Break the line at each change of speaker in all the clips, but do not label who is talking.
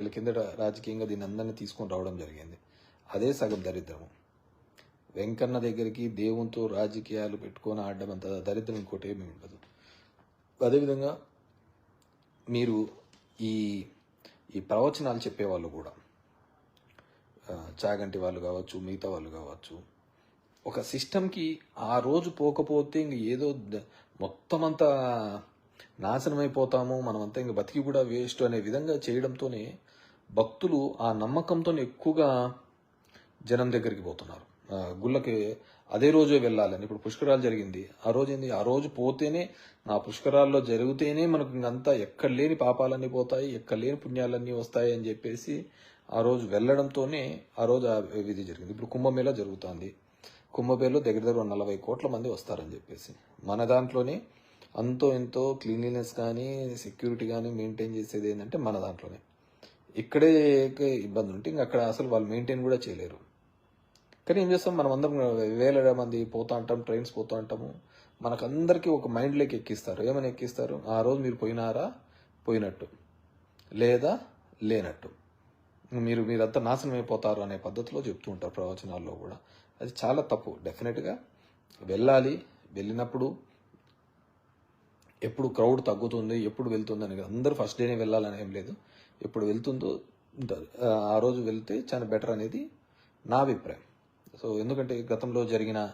వీళ్ళ కిందట రాజకీయంగా దీన్ని అందరినీ తీసుకొని రావడం జరిగింది. అదే సగం దరిద్రము. వెంకన్న దగ్గరికి దేవునితో రాజకీయాలు పెట్టుకొని ఆడడం అంత దరిద్రం ఇంకోటి ఏమీ ఉండదు. అదేవిధంగా మీరు ఈ ఈ ప్రవచనాలు చెప్పేవాళ్ళు కూడా చాగంటి వాళ్ళు కావచ్చు మిగతా వాళ్ళు కావచ్చు ఒక సిస్టమ్కి ఆ రోజు పోకపోతే ఇంక ఏదో మొత్తం అంతా నాశనం అయిపోతాము మనమంతా ఇంక బతికి కూడా వేస్ట్ అనే విధంగా చేయడంతోనే భక్తులు ఆ నమ్మకంతో ఎక్కువగా జనం దగ్గరికి పోతున్నారు. గుళ్ళకి అదే రోజే వెళ్ళాలని. ఇప్పుడు పుష్కరాలు జరిగింది. ఆ రోజు ఏంది? ఆ రోజు పోతేనే నా పుష్కరాల్లో జరిగితేనే మనకు ఇంకంతా ఎక్కడ లేని పాపాలన్నీ పోతాయి ఎక్కడ లేని పుణ్యాలన్నీ వస్తాయి అని చెప్పేసి ఆ రోజు వెళ్ళడంతోనే ఆ రోజు ఆ విధి జరిగింది. ఇప్పుడు కుంభమేళ జరుగుతుంది. కుంభమేళలో దగ్గర దగ్గర నలభై కోట్ల మంది వస్తారని చెప్పేసి. మన దాంట్లోనే అంతో ఎంతో క్లీన్లీనెస్ కానీ సెక్యూరిటీ కానీ మెయింటైన్ చేసేది ఏంటంటే మన దాంట్లోనే. ఇక్కడే ఇబ్బంది ఉంటే ఇంక అక్కడ అసలు వాళ్ళు మెయింటైన్ కూడా చేయలేరు. కానీ ఏం చేస్తాం? మనం అందరం వేల మంది పోతా అంటాం ట్రైన్స్ పోతూ అంటాము మనకందరికీ ఒక మైండ్లోకి ఎక్కిస్తారు. ఏమని ఎక్కిస్తారు? ఆ రోజు మీరు పోయినారా? పోయినట్టు. లేదా లేనట్టు. మీరు మీరంతా నాశనం అయిపోతారు అనే పద్ధతిలో చెప్తూ ఉంటారు ప్రవచనాల్లో కూడా. అది చాలా తప్పు. డెఫినెట్గా వెళ్ళాలి. వెళ్ళినప్పుడు ఎప్పుడు క్రౌడ్ తగ్గుతుంది ఎప్పుడు వెళ్తుంది అని అందరూ ఫస్ట్ డేనే వెళ్ళాలని ఏం లేదు. ఎప్పుడు వెళ్తుందో ఉంటారు. ఆ, రోజు వెళ్తే చాలా బెటర్ అనేది నా అభిప్రాయం. సో ఎందుకంటే గతంలో జరిగిన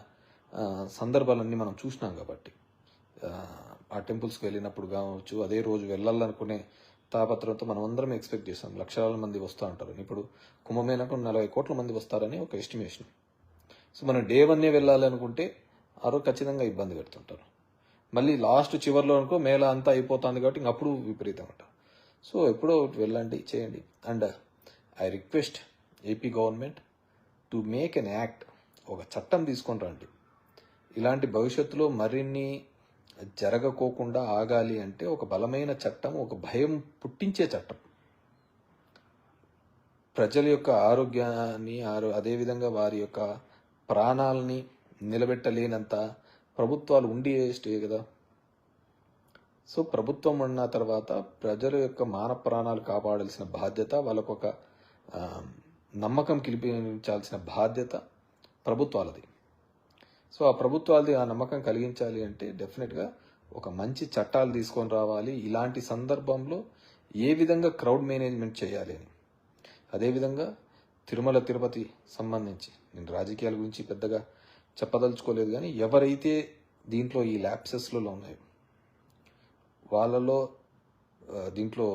సందర్భాలన్నీ మనం చూసినాం కాబట్టి ఆ, ఆ టెంపుల్స్కి వెళ్ళినప్పుడు కావచ్చు అదే రోజు వెళ్ళాలనుకునే తాపత్రంతో మనం అందరం ఎక్స్పెక్ట్ చేస్తాం. లక్షల మంది వస్తూ ఉంటారు. ఇప్పుడు కుంభమేళకు నలభై కోట్ల మంది వస్తారని ఒక ఎస్టిమేషన్ సో మనం డే వన్నే వెళ్ళాలనుకుంటే ఆ రోజు ఖచ్చితంగా ఇబ్బంది పెడుతుంటారు. మళ్ళీ లాస్ట్ చివరిలో అనుకో మేళ అంతా అయిపోతుంది కాబట్టి ఇంక అప్పుడు విపరీతం అంట. సో ఎప్పుడో ఒకటి వెళ్ళండి చేయండి. And I request AP government to make an act ఒక చట్టం తీసుకొని రండి. ఇలాంటి భవిష్యత్తులో మరిన్ని జరగకోకుండా ఆగాలి అంటే ఒక బలమైన చట్టం ఒక భయం పుట్టించే చట్టం. ప్రజల యొక్క ఆరోగ్యాన్ని ఆరో అదేవిధంగా వారి యొక్క ప్రాణాలని నిలబెట్టలేనంత ప్రభుత్వాలు ఉండి స్టే కదా. సో ప్రభుత్వం ఉన్న తర్వాత ప్రజల యొక్క మాన ప్రాణాలు కాపాడాల్సిన బాధ్యత వాళ్ళకు ఒక నమ్మకం కలిపించాల్సిన బాధ్యత ప్రభుత్వాలది. సో ఆ ప్రభుత్వాలది ఆ నమ్మకం కలిగించాలి అంటే డెఫినెట్గా ఒక మంచి చట్టాలు తీసుకొని రావాలి. ఇలాంటి సందర్భంలో ఏ విధంగా క్రౌడ్ మేనేజ్మెంట్ చేయాలి అని. అదేవిధంగా తిరుమల తిరుపతి సంబంధించి నేను రాజకీయాల గురించి పెద్దగా చెప్పదలుచుకోలేదు కానీ ఎవరైతే దీంట్లో ఈ ల్యాప్సెస్లలో ఉన్నాయో వాళ్ళలో దీంట్లో